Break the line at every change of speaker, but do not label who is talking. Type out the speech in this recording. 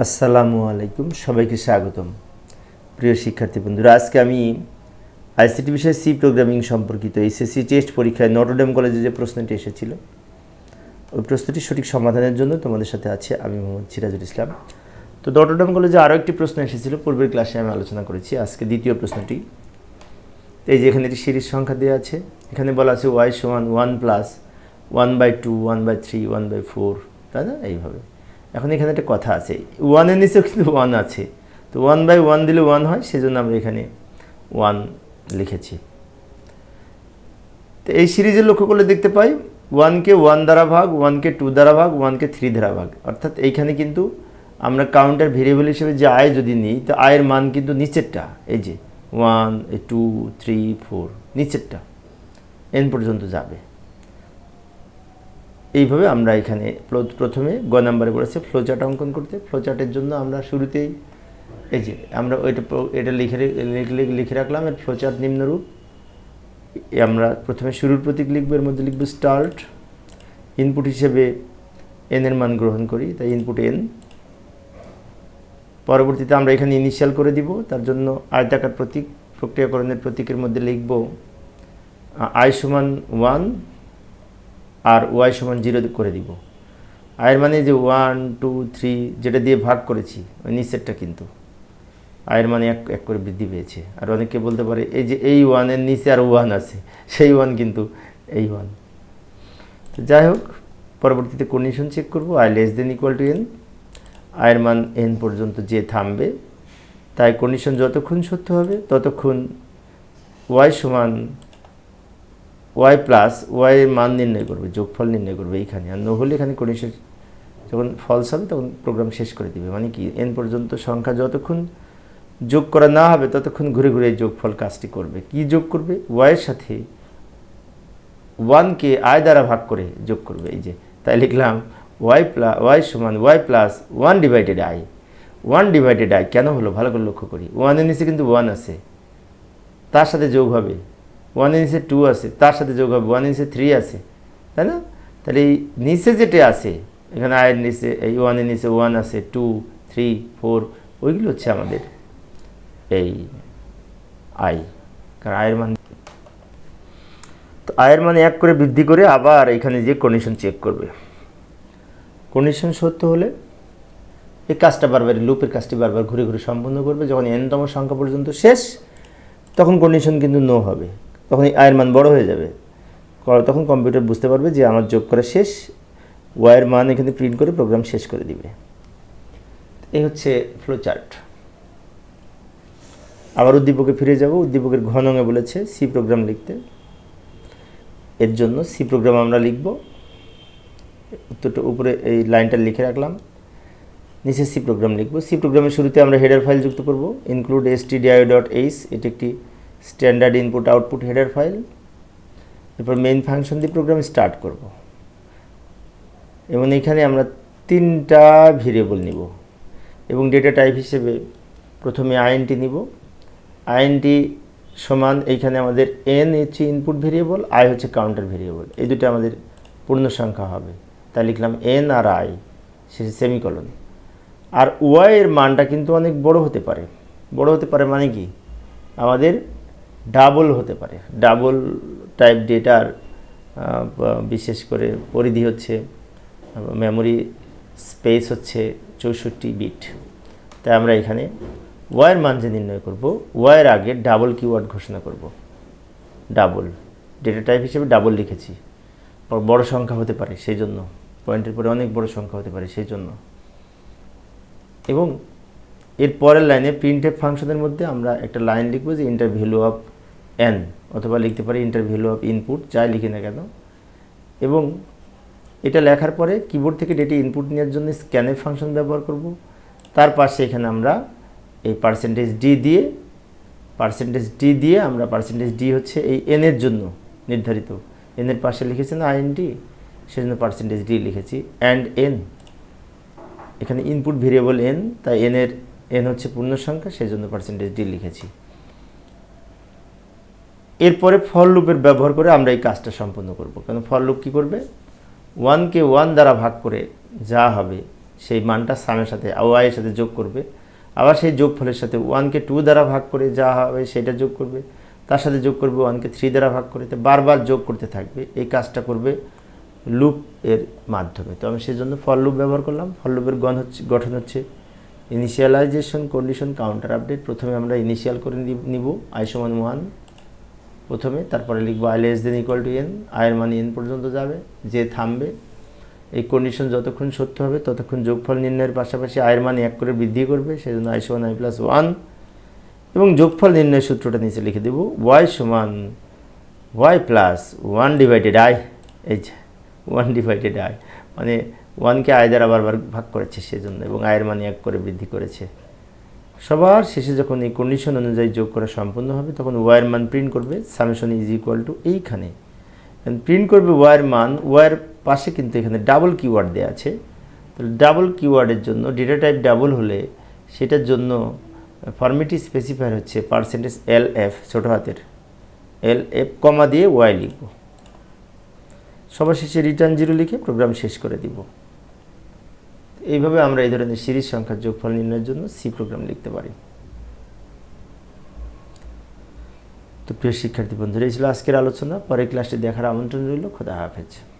আসসালামু আলাইকুম, সবাইকে স্বাগতম। প্রিয় শিক্ষার্থী বন্ধুরা, আজকে আমি আইসিটি বিষয়ে সি প্রোগ্রামিং সম্পর্কিত এসএসসি টেস্ট পরীক্ষায় নটরডেম কলেজে যে প্রশ্নটি এসেছিল, ওই প্রশ্নটি সঠিক সমাধানের জন্য তোমাদের সাথে আছে আমি মোহাম্মদ সিরাজুল ইসলাম। তো নটরডেম কলেজে আরও একটি প্রশ্ন এসেছিল, পূর্বের ক্লাসে আমি আলোচনা করেছি, আজকে দ্বিতীয় প্রশ্নটি। এই যে এখানে একটি সিরিজ সংখ্যা দেওয়া আছে, এখানে বলা আছে ওয়াই সমান one plus one by two one by three one by four তাই না? এইভাবে। এখন এখানে একটা কথা আছে। ওয়ানের নিচেও কিন্তু ওয়ান আছে। তো ওয়ান বাই ওয়ান দিলে ওয়ান হয়, সেজন্য আমরা এখানে ওয়ান লিখেছি। তো এই সিরিজে লক্ষ্য করলে দেখতে পাই ওয়ানকে ওয়ান দ্বারা ভাগ ওয়ানকে টু দ্বারা ভাগ ওয়ানকে থ্রি দ্বারা ভাগ। অর্থাৎ এইখানে কিন্তু আমরা কাউন্টার ভেরিয়েবল হিসেবে যে আয় যদি নিই, তো আয়ের মান কিন্তু নিচেরটা, এই যে ওয়ান টু থ্রি ফোর নিচেরটা এন পর্যন্ত যাবে। এইভাবে আমরা এখানে প্রথমে গ নাম্বারে বলেছে ফ্লোচার্ট অঙ্কন করতে। ফ্লোচার্টের জন্য আমরা শুরুতেই এই যে আমরা ওইটা এটা লিখে লিখে- রাখলাম এর ফ্লোচার্ট নিম্নরূপ। আমরা প্রথমে শুরুর প্রতীক লিখব, এর মধ্যে লিখব স্টার্ট ইনপুট হিসেবে এন এর মান গ্রহণ করি, তাই ইনপুট এন পরবর্তীতে আমরা এখানে ইনিশিয়াল করে দিব, তার জন্য আয়তাকার প্রতীক, প্রক্রিয়াকরণের প্রতীকের মধ্যে লিখব আই সমান ওয়ান আর ওয়াই সমান জিরো করে দিব। আয়ের মানে যে ওয়ান, টু, থ্রি যেটা দিয়ে ভাগ করেছি, ওই নিচেরটা কিন্তু। আয়ের মানে এক এক করে বৃদ্ধি পেয়েছে। আর অনেকে বলতে পারে, এই যে এই ওয়ানের নিচে আর ওয়ান আছে, সেই ওয়ান কিন্তু এই ওয়ান। তো যাই হোক, পরবর্তীতে কন্ডিশন চেক করব I less than equal to N আয়ের মান এন পর্যন্ত যে থামবে, তাই কন্ডিশন যতক্ষণ সত্য হবে, ততক্ষণ ওয়াই সমান ওয়াই প্লাস ওয়াই মান নির্ণয় করবে, যোগফল নির্ণয় করবে এইখানে। আর নহলে এখানে কন্ডিশন যখন ফলস হবে, তখন প্রোগ্রাম শেষ করে দিবে। মানে কি? এন পর্যন্ত সংখ্যা যতক্ষণ যোগ করা না হবে, ততক্ষণ ঘুরে ঘুরে যোগফল কাজটি করবে। কি যোগ করবে? ওয়াইয়ের সাথে ওয়ানকে আয় দ্বারা ভাগ করে যোগ করবে। এই যে, তাই লিখলাম ওয়াই প্লাস ওয়াই সমান Y plus one divided I one divided I কেন হলো? ভালো করে লক্ষ্য করি। ওয়ানের নিচে কিন্তু ওয়ান আছে। তার সাথে যোগ হবে। ওয়ানের নিচে টু আছে, তার সাথে যোগ হবে ওয়ানের নিচে থ্রি আছে, তাই না? তাহলে এই নিচে যেটা আছে, এখানে আয়ের নিচে, এই ওয়ানের নিচে ওয়ান আছে টু থ্রি ফোর ওইগুলো হচ্ছে আমাদের এই আই কারণ আয়ের মান তো আয়ের মানে এক করে বৃদ্ধি করে আবার এখানে যে কন্ডিশন চেক করবে। কন্ডিশন সত্য হলে এই কাজটা বারবার লুপের কাজটি বারবার ঘুরে ঘুরে সম্পন্ন করবে, যখন এনতম সংখ্যা পর্যন্ত শেষ, তখন কন্ডিশন কিন্তু নো হবে। তখন এই আয়ের মান বড় হয়ে যাবে। তখন কম্পিউটার বুঝতে পারবে যে আমার যোগ করা শেষ, ওয়াইয়ের মান এখানে প্রিন্ট করে প্রোগ্রাম শেষ করে দিবে। এই হচ্ছে ফ্লো চার্ট আবার উদ্দীপকে ফিরে যাব। উদ্দীপকের ঘনঙে বলেছে সি প্রোগ্রাম লিখতে। এর জন্য সি প্রোগ্রাম আমরা লিখব। উত্তরটা উপরে এই লাইনটা লিখে রাখলাম। নিচে সি প্রোগ্রাম লিখব। সি প্রোগ্রামের শুরুতে আমরা হেডার ফাইল যুক্ত করব। Include S T DI dot H এটি একটি standard input output header file এরপর মেইন ফাংশন দিয়ে প্রোগ্রাম স্টার্ট করব। এবং এখানে আমরা তিনটা ভেরিয়েবল নিব। এবং ডেটা টাইপ হিসেবে প্রথমে আইএনটি নিব। আইএনটি সমান এইখানে আমাদের এন হচ্ছে ইনপুট ভেরিয়েবল আই হচ্ছে কাউন্টার ভেরিয়েবল এই দুটো আমাদের পূর্ণ সংখ্যা হবে। তাই লিখলাম এন আর আই শেষে সেমিকলন আর ওয়াই এর মানটা কিন্তু অনেক বড় হতে পারে। বড় হতে পারে মানে কি? আমাদের ডাবল হতে পারে। ডাবল টাইপ ডেটার বিশেষ করে পরিধি হচ্ছে, মেমোরি স্পেস হচ্ছে চৌষট্টি বিট। তাই আমরা এখানে ওয়াইয়ের মান যে নির্ণয় করব ওয়াইয়ের আগে ডাবল কিওয়ার্ড ঘোষণা করব। ডাবল। ডেটা টাইপ হিসেবে ডাবল লিখেছি। বড় সংখ্যা হতে পারে সেই জন্য পয়েন্টের পরে অনেক বড় সংখ্যা হতে পারে সেই জন্য এবং এর পরের লাইনে প্রিন্টেড ফাংশনের মধ্যে আমরা একটা লাইন লিখব যে ইন্টার ভ্যালু অফ এন অথবা লিখতে পারি ইন্টার ভ্যালু অফ ইনপুট যাই লিখি না কেন। এবং এটা লেখার পরে কিবোর্ড থেকে ডেটা ইনপুট নেওয়ার জন্য স্ক্যানের ফাংশন ব্যবহার করব। তার পাশে এখানে আমরা এই পার্সেন্টেজ ডি দিয়ে পার্সেন্টেজ ডি দিয়ে আমরা পার্সেন্টেজ ডি হচ্ছে এই এনের জন্য নির্ধারিত। এনের পাশে লিখেছেন আইএনডি সেজন্য পার্সেন্টেজ ডি লিখেছি অ্যান্ড এন এখানে ইনপুট ভেরিয়েবল এন তাই এনের এন হচ্ছে পূর্ণ সংখ্যা সেই জন্য পার্সেন্টেজ ডি লিখেছি। এরপরে ফল লুপের ব্যবহার করে আমরা এই কাজটা সম্পন্ন করব। কারণ ফল লুপ কী করবে? ওয়ানকে ওয়ান দ্বারা ভাগ করে যা হবে, সেই মানটা সামের সাথে ওয়াই এর সাথে যোগ করবে। আবার সেই যোগফলের সাথে ওয়ানকে টু দ্বারা ভাগ করে যা হবে, সেটা যোগ করবে। তার সাথে যোগ করবে ওয়ানকে থ্রি দ্বারা ভাগ করে। বারবার যোগ করতে থাকবে। এই কাজটা করবে লুপ এর মাধ্যমে। তো আমি সেই জন্য ফল লুপ ব্যবহার করলাম। ফল লুপের গণ হচ্ছে, গঠন হচ্ছে ইনিশিয়ালাইজেশন কন্ডিশন কাউন্টার আপডেট প্রথমে আমরা ইনিশিয়াল করে নিব- নিব আই সমান ওয়ান প্রথমে, তারপরে লিখব I less than equal to N আয়ের মান এন পর্যন্ত যাবে, যে থামবে। এই কন্ডিশন যতক্ষণ সত্য হবে, ততক্ষণ যোগফল নির্ণয়ের পাশাপাশি আয়ের মান এক করে বৃদ্ধি করবে সেই জন্য আই সমান আই প্লাস ওয়ান এবং যোগফল নির্ণয়ের সূত্রটা নিচে লিখে দেব ওয়াই সমান Y plus one divided I এই যে ওয়ান ডিভাইডেড আই মানে ওয়ানকে আয় দ্বারা বারবার ভাগ করেছে সেজন্য, এবং আয়ের মান এক করে বৃদ্ধি করেছে। সবার শেষে যখন এই কন্ডিশন অনুযায়ী যোগ করা সম্পূর্ণ হবে, তখন ওয়ার মান প্রিন্ট করবে সামেশন ইজ ইকুয়াল টু এইখানে। প্রিন্ট করবে ওয়াইয়ের মান ওয়াইয়ের পাশে কিন্তু এখানে ডাবল কিওয়ার্ড দেওয়া আছে। তো ডাবল কিওয়ার্ডের জন্য ডেটা টাইপ ডাবল হলে সেটার জন্য ফর্মেটি স্পেসিফায়ার হচ্ছে পার্সেন্টেজ এল এফ ছোটো হাতের। এল এফ কমা দিয়ে ওয়াই লিখব। সবার শেষে রিটার্ন জিরো লিখে প্রোগ্রাম শেষ করে দিব। এইভাবে আমরা এই ধরনের সিরিজ সংখ্যার যোগফল নির্ণয়ের জন্য সি প্রোগ্রাম লিখতে পারি। তো প্রিয় শিক্ষার্থী বন্ধুরা, এই ছিল আজকের আলোচনা। পরের ক্লাসটি দেখার আমন্ত্রণ রইল। খোদা হাফেজ।